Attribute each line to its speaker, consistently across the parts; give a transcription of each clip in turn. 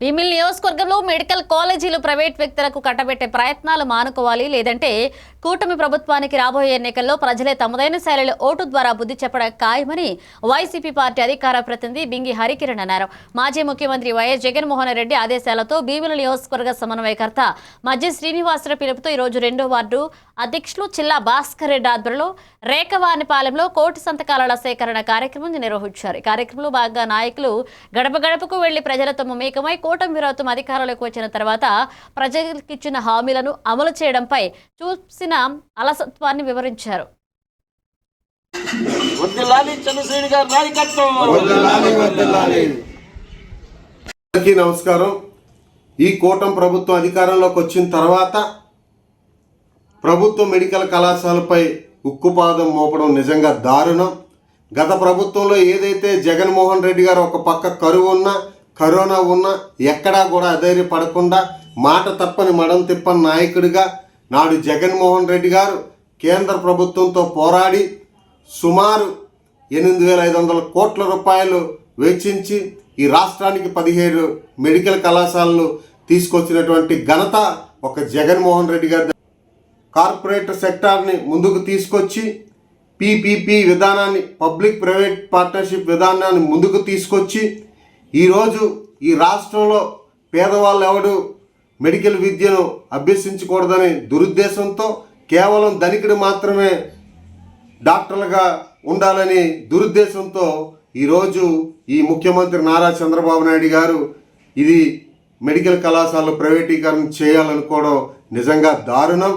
Speaker 1: భీమిల్ నియోజకవర్గంలో మెడికల్ కాలేజీలు ప్రైవేట్ వ్యక్తులకు కట్టబెట్టే ప్రయత్నాలు మానుకోవాలి. లేదంటే కూటమి ప్రభుత్వానికి రాబోయే ఎన్నికల్లో ప్రజలే తమదైన శైలిలో ఓటు ద్వారా బుద్ధి చెప్పడం ఖాయమని వైసీపీ పార్టీ అధికార ప్రతినిధి బింగి హరికిరణ్ అన్నారు. మాజీ ముఖ్యమంత్రి వైఎస్ జగన్మోహన్ రెడ్డి ఆదేశాలతో భీమిల నియోజకవర్గ సమన్వయకర్త మధ్య శ్రీనివాసరావు పిలుపుతో ఈరోజు రెండో వార్డు అధ్యక్షులు చిల్లా భాస్కర్ రెడ్డి ఆధ్వర్యంలో రేఖవానిపాలెంలో కోటి సంతకాల సేకరణ కార్యక్రమం నిర్వహించారు. ఈ కార్యక్రమంలో భాగంగా నాయకులు గడప గడపకు వెళ్ళి ప్రజలతో మమేకమై కూటమి ప్రభుత్వం అధికారంలోకి వచ్చిన తర్వాత ప్రజలకు ఇచ్చిన హామీలను అమలు చేయడంపై చూసిన అలసత్వాన్ని వివరించారు.
Speaker 2: అందరికీ నమస్కారం. ఈ కూటమి ప్రభుత్వం అధికారంలోకి వచ్చిన తర్వాత ప్రభుత్వ మెడికల్ కళాశాలపై ఉక్కుపాదం మోపడం నిజంగా దారుణం. గత ప్రభుత్వంలో ఏదైతే జగన్మోహన్ రెడ్డి గారు ఒక పక్క కరువు ఉన్నా కరోనా ఉన్నా ఎక్కడా కూడా అధైర్యపడకుండా మాట తప్పని మడం తిప్పని నాయకుడిగా నాడు జగన్మోహన్ రెడ్డి గారు కేంద్ర ప్రభుత్వంతో పోరాడి సుమారు ఎనిమిది వేల ఐదు వందల కోట్ల రూపాయలు వెచ్చించి ఈ రాష్ట్రానికి పదిహేడు మెడికల్ కళాశాలలు తీసుకొచ్చినటువంటి ఘనత ఒక జగన్మోహన్ రెడ్డి గారి కార్పొరేట్ సెక్టార్ని ముందుకు తీసుకొచ్చి పీపీపీ విధానాన్ని పబ్లిక్ ప్రైవేట్ పార్ట్నర్షిప్ విధానాన్ని ముందుకు తీసుకొచ్చి ఈరోజు ఈ రాష్ట్రంలో పేదవాళ్ళు ఎవడు మెడికల్ విద్యను అభ్యసించకూడదనే దురుద్దేశంతో కేవలం ధనికుడు మాత్రమే డాక్టర్లుగా ఉండాలని దురుద్దేశంతో ఈరోజు ఈ ముఖ్యమంత్రి నారా చంద్రబాబు నాయుడు గారు ఇది మెడికల్ కళాశాలలో ప్రైవేటీకరణ చేయాలనుకోవడం నిజంగా దారుణం.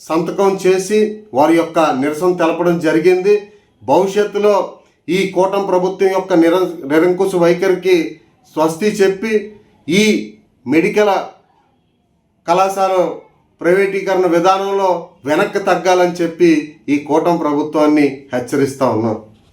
Speaker 2: సంతకం చేసి వారి యొక్క నిరసన తెలపడం జరిగింది. భవిష్యత్తులో ఈ కూటమి ప్రభుత్వం యొక్క నిర నిరంకుశ వైఖరికి స్వస్తి చెప్పి ఈ మెడికల్ కళాశాల ప్రైవేటీకరణ విధానంలో వెనక్కి తగ్గాలని చెప్పి ఈ కూటమి ప్రభుత్వాన్ని హెచ్చరిస్తూ ఉన్నాం.